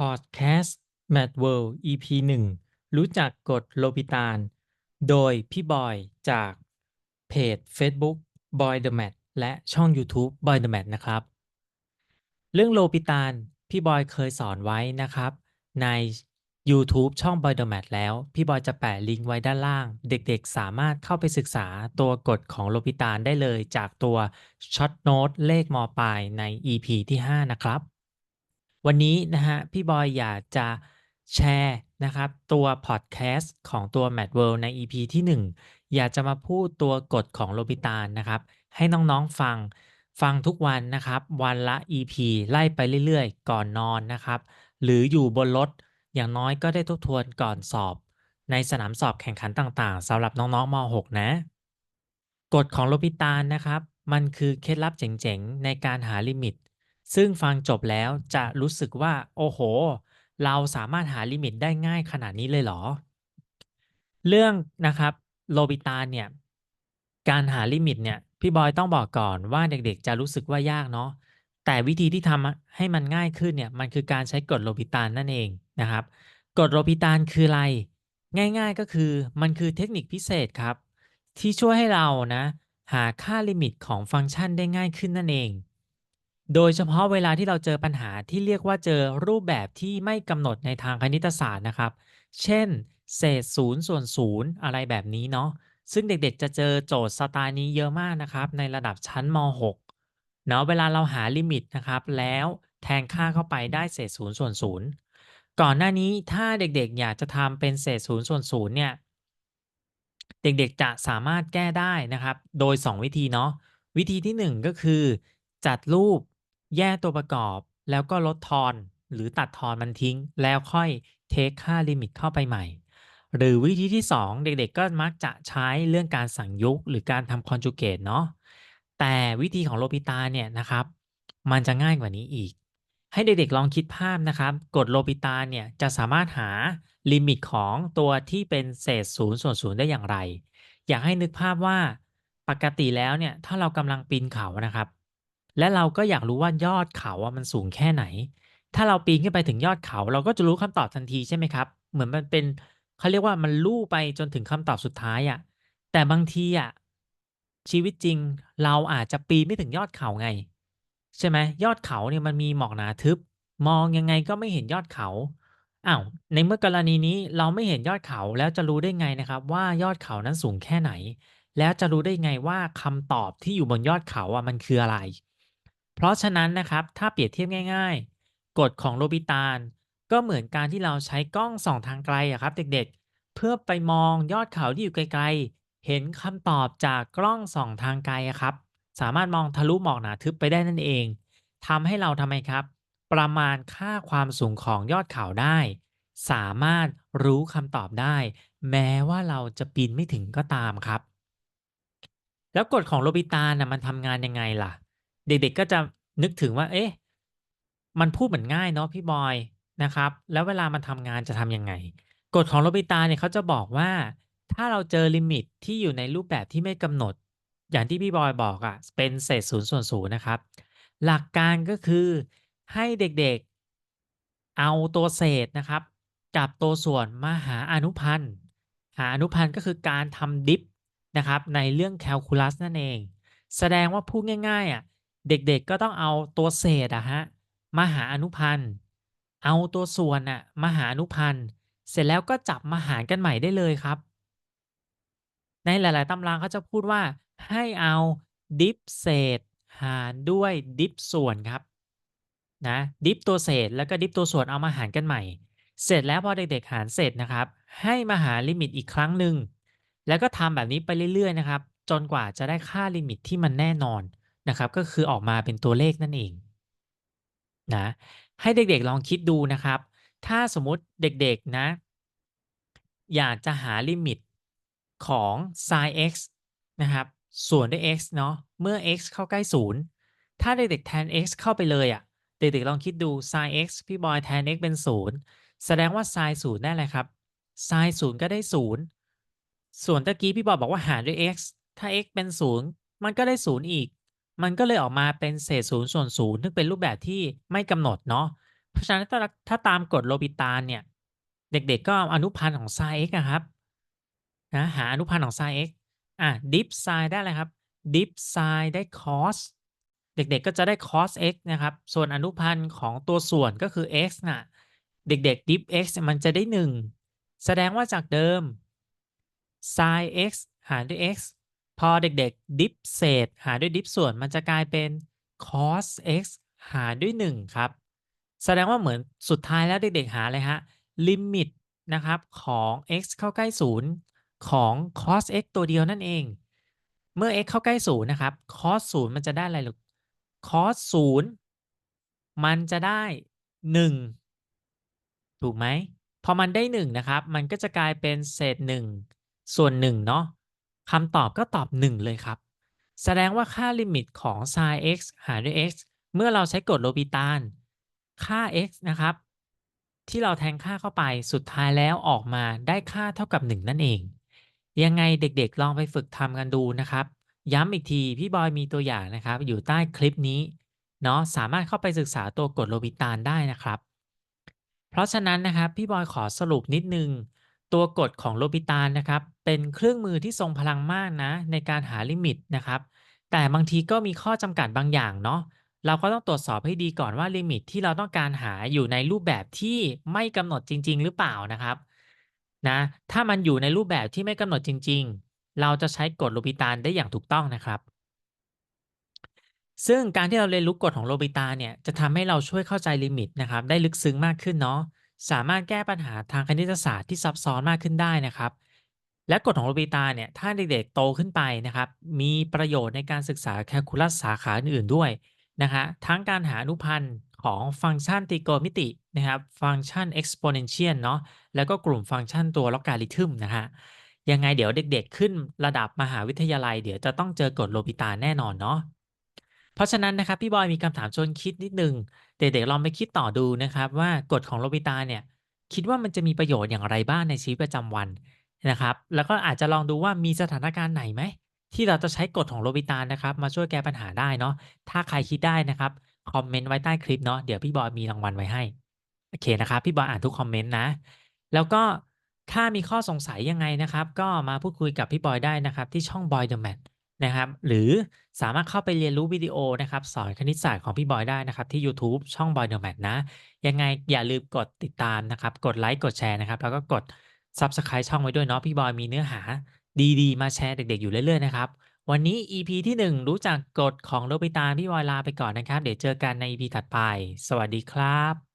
พอดแคสต์ Mad World EP 1 รู้จักกฎโลปิตาน โดยพี่บอยจากเพจ Facebook Boy the Mad และช่อง YouTube Boy the Mad นะครับ เรื่องโลปิตาน พี่บอยเคยสอนไว้นะครับ ใน YouTube ช่อง Boy the Mad แล้ว พี่บอยจะแปะลิงก์ไว้ด้านล่าง เด็กๆ สามารถเข้าไปศึกษาตัวกฎของโลปิตานได้เลยจากตัวช็อตโน้ตเลขมปลายใน EP ที่ 5 นะครับ วันนี้นะฮะพี่บอยอยากจะแชร์นะครับตัวพอดแคสต์ของตัว Mad World ใน EP ที่ 1 อยากจะมาพูดตัวกฎของโลปิตานนะครับ ให้น้องๆฟังฟังทุกวันนะครับ วันละ EP ไล่ไปเรื่อยๆ ก่อนนอนนะครับ หรืออยู่บนรถอย่างน้อยก็ได้ทบทวนก่อนสอบ ในสนามสอบแข่งขันต่างๆสำหรับน้องๆม .6 นะ กฎของโลปิตานนะครับ มันคือเคล็ดลับเจ๋งๆ ในการหาลิมิต ซึ่งฟังจบแล้วจะรู้สึกว่า โอ้โห เราสามารถหาลิมิตได้ง่ายขนาดนี้เลยเหรอ เรื่องนะครับโลปิตาเนี่ยการหาลิมิตเนี่ยพี่บอยต้องบอกก่อนว่าเด็กๆ จะรู้สึกว่ายากเนาะแต่วิธีที่ทำให้มันง่ายขึ้นเนี่ยมันคือการใช้กฎโลปิตานนั่นเองนะครับกฎโลปิตานคืออะไร ง่าย ๆก็คือมันคือเทคนิคพิเศษครับ ที่ช่วยให้เรานะหาค่าลิมิตของฟังก์ชันได้ง่ายขึ้นนั่นเอง โดยเฉพาะเวลาที่เราเจอปัญหาที่เรียกว่าเจอรูปแบบที่ไม่กำหนดในทางคณิตศาสตร์นะครับ เช่น เศษศูนย์ส่วนศูนย์อะไรแบบนี้เนาะ ซึ่งเด็กๆ จะเจอโจทย์สไตล์นี้เยอะมากนะครับ ในระดับชั้นม .6 เนาะเวลาเราหาลิมิตนะครับ แล้วแทนค่าเข้าไปได้เศษศูนย์ส่วนศูนย์ก่อนหน้านี้ถ้าเด็กๆ อยากจะทำเป็นเศษศูนย์ส่วนศูนย์เนี่ย เด็กๆ จะสามารถแก้ได้นะครับ โดย 2 วิธีเนาะ วิธีที่ 1 ก็คือ จัดรูป แยกตัวประกอบ แล้วก็ลดทอน หรือตัดทอนมันทิ้ง แล้วค่อยเทกค่าลิมิตเข้าไปใหม่ หรือวิธีที่ 2 เด็กๆ ก็มักจะใช้เรื่องการสั่งยุกหรือการทำคอนจูเกตเนาะแต่วิธีของโลปิตาเนี่ยนะครับ มันจะง่ายกว่านี้อีก ให้เด็กๆลองคิดภาพนะครับ กฎโลปิตาเนี่ยจะสามารถหาลิมิตของตัวที่เป็นเศษศูนย์ส่วนศูนย์ได้อย่างไร อยากให้นึกภาพว่าปกติแล้วเนี่ยถ้าเรากำลังปีนเขานะครับ และเราก็อยากรู้ว่ายอดเขาอะมันสูงแค่ไหน ถ้าเราปีนขึ้นไปถึงยอดเขา เราก็จะรู้คำตอบทันทีใช่ไหมครับ เหมือนมันเป็นเขาเรียกว่ามันลู่ไปจนถึงคำตอบสุดท้ายอะแต่บางทีอะชีวิตจริงเราอาจจะปีนไม่ถึงยอดเขาไง ใช่ไหมยอดเขาเนี่ยมันมีหมอกหนาทึบ มองยังไงก็ไม่เห็นยอดเขาอ้าวในเมื่อกรณีนี้เราไม่เห็นยอดเขาแล้วจะรู้ได้ไงนะครับ ว่ายอดเขานั้นสูงแค่ไหน แล้วจะรู้ได้ไงว่าคำตอบที่อยู่บนยอดเขาอะมันคืออะไร เพราะฉะนั้นนะครับถ้าเปรียบเทียบง่ายๆ กฎของโลปิตานก็เหมือนการที่เราใช้กล้องส่องทางไกลอะครับ เด็กๆ เพื่อไปมองยอดเขาที่อยู่ไกลๆ เห็นคำตอบจากกล้องส่องทางไกลอะครับ สามารถมองทะลุหมอกหนาทึบไปได้นั่นเองทำให้เราทำไมครับ ประมาณค่าความสูงของยอดเขาได้ สามารถรู้คำตอบได้ แม้ว่าเราจะปีนไม่ถึงก็ตามครับ แล้วกฎของโลปิตานน่ะมันทำงานยังไงล่ะ เด็กๆก็จะนึกถึงว่า เอ๊ะ มันพูดเหมือนง่ายเนาะพี่บอยนะครับ แล้วเวลามันทำงานจะทำยังไง กฎของโลปิตาเนี่ยเขาจะบอกว่า ถ้าเราเจอลิมิตที่อยู่ในรูปแบบที่ไม่กำหนด อย่างที่พี่บอยบอกอะเป็นเศษศูนย์ส่วนศูนย์นะครับ หลักการก็คือให้เด็กๆ เอาตัวเศษนะครับ กับตัวส่วนมาหาอนุพันธ์ หาอนุพันธ์ก็คือการทำดิฟนะครับในเรื่องแคลคูลัสนั่นเอง แสดงว่าพูดง่ายๆอะ เด็กๆก็ต้องเอาตัวเศษอะครับมาหาอนุพันธ์ เอาตัวส่วนน่ะมาหาอนุพันธ์ เสร็จแล้วก็จับมาหารกันใหม่ได้เลยครับ ในหลาย ๆตำราเขาจะพูดว่าให้เอาดิฟเศษหารด้วยดิฟส่วนครับนะดิฟตัวเศษแล้วก็ดิฟตัวส่วนเอามาหารกันใหม่ เสร็จแล้วพอเด็กๆหารเสร็จนะครับ ให้มาหาลิมิตอีกครั้งหนึ่งแล้วก็ทำแบบนี้ไปเรื่อยๆนะครับ จนกว่าจะได้ค่าลิมิตที่มันแน่นอน นะครับ ก็คือออกมาเป็นตัวเลขนั่นเองนะให้เด็กๆลองคิดดูนะครับ ถ้าสมมติเด็กๆนะ อยากจะหาลิมิตของ sin x นะครับ ส่วนด้วย x เนาะเมื่อ x เข้าใกล้ 0 ถ้าเด็กๆแทน x เข้าไปเลยอะเด็กๆลองคิดดู sin x พี่บอยแทน x เป็น 0 แสดงว่า sin 0ได้อะไรครับ sin 0 ก็ได้ 0 ส่วนตะกี้พี่บอยบอกว่าหารด้วย x ถ้า x เป็น 0 มันก็ได้ 0 อีก มันก็เลยออกมาเป็นเศษศูนย์ส่วนศูนย์ซึ่งเป็นรูปแบบที่ไม่กำหนดเนาะเพราะฉะนั้นถ้าถ้าตามกฎโลปิตานเนี่ย เด็กๆก็อนุพันธ์ของ sin x อะครับนะหาอนุพันธ์ของ sin x อา diff sin ได้อะไรครับ diff sin ได้ cos เด็กๆก็จะได้ cos x นะครับ ส่วนอนุพันธ์ของตัวส่วนก็คือ x น่ะ เด็กๆ diff x มันจะได้ 1 แสดงว่าจากเดิม sin x หารด้วย x พอเด็กๆ diff เศษหารด้วย diff ส่วนมันจะกลายเป็น cos x หารด้วย 1 ครับ แสดงว่าเหมือนสุดท้ายแล้วเด็กๆหาอะไรครับลิมิตนะครับของ x เข้าใกล้ 0 ของ cos x ตัวเดียวนั่นเอง เมื่อ x เข้าใกล้ 0 นะครับ cos 0 มันจะได้อะไรลูก cos 0 มันจะได้ 1 ถูกไหม พอมันได้ 1 นะครับ มันก็จะกลายเป็นเศษ 1 ส่วน 1 เนาะ คำตอบก็ตอบ 1 เลยครับ แสดงว่าค่าลิมิตของ sin x หารด้วย x เมื่อเราใช้กฎโลปิตาน ค่า x นะครับ ที่เราแทงค่าเข้าไปสุดท้ายแล้วออกมาได้ค่าเท่ากับ 1 นั่นเอง ยังไงเด็กๆลองไปฝึกทำกันดูนะครับ ย้ำอีกที พี่บอยมีตัวอย่างนะครับ อยู่ใต้คลิปนี้เนาะสามารถเข้าไปศึกษาตัวกฎโลปิตานได้นะครับ เพราะฉะนั้นนะครับ พี่บอยขอสรุปนิดนึง ตัวกฎของโลปิตานนะครับ เป็นเครื่องมือที่ทรงพลังมากนะ ในการหาลิมิตนะครับ แต่บางทีก็มีข้อจำกัดบางอย่างเนาะเราก็ต้องตรวจสอบให้ดีก่อนว่าลิมิตที่เราต้องการหาอยู่ในรูปแบบที่ไม่กำหนดจริง ๆ หรือเปล่านะครับนะถ้ามันอยู่ในรูปแบบที่ไม่กำหนดจริง ๆ เราจะใช้กฎโลปิตานได้อย่างถูกต้องนะครับ ซึ่งการที่เราเรียนรู้กฎของโลปิตาเนี่ยจะทำให้เราช่วยเข้าใจลิมิตนะครับ ได้ลึกซึ้งมากขึ้นเนาะสามารถแก้ปัญหาทางคณิตศาสตร์ที่ซับซ้อนมากขึ้นได้นะครับ และกฎของโลปิตาเนี่ยถ้าเด็กๆโตขึ้นไปนะครับ มีประโยชน์ในการศึกษาแคลคูลัสสาขาอื่นๆด้วยนะคะทั้งการหาอนุพันธ์ของฟังก์ชันตรีโกณมิตินะครับฟังก์ชัน exponential เชียนาะแล้วก็กลุ่มฟังก์ชันตัว logarithm นะครับยังไงเดี๋ยวเด็กๆ ขึ้นระดับมหาวิทยาลัย เดี๋ยวจะต้องเจอกฎโลปิตาแน่นอนเนาะเพราะฉะนั้นนะครับพี่บอยมีคำถามชวนคิดนิดนึงเด็กๆลองไปคิดต่อดูนะครับว่ากฎของโลปิตาเนี่ยคิดว่ามันจะมีประโยชน์อย่างไรบ้างในชีวิตประจำวัน นะครับ แล้วก็อาจจะลองดูว่ามีสถานการณ์ไหนไหม ที่เราจะใช้กฎของโลปิตานนะครับ มาช่วยแก้ปัญหาได้เนาะถ้าใครคิดได้นะครับคอมเมนต์ไว้ใต้คลิปเนาะเดี๋ยวพี่บอยมีรางวัลไว้ให้โอเคนะครับ พี่บอยอ่านทุกคอมเมนต์นะ แล้วก็ถ้ามีข้อสงสัยยังไงนะครับ ก็มาพูดคุยกับพี่บอยได้นะครับ ที่ช่อง Boy the Math นะครับ หรือสามารถเข้าไปเรียนรู้วิดีโอนะครับ สอนคณิตศาสตร์ของพี่บอยได้นะครับ ที่ยูทูบช่อง Boy the Math นะ ยังไงอย่าลืมกดติดตามนะครับ กดไลค์กดแชร์นะครับ แล้วก็กด Subscribe ช่องไว้ด้วยเนาะพี่บอยมีเนื้อหา ดีๆ มาแชร์เด็ก ๆ อยู่เรื่อยๆนะครับ วันนี้ EP ที่ 1 รู้จักกฎของโลปิตาพี่บอยลาไปก่อนนะครับ เดี๋ยวเจอกันใน EP ถัดไป สวัสดีครับ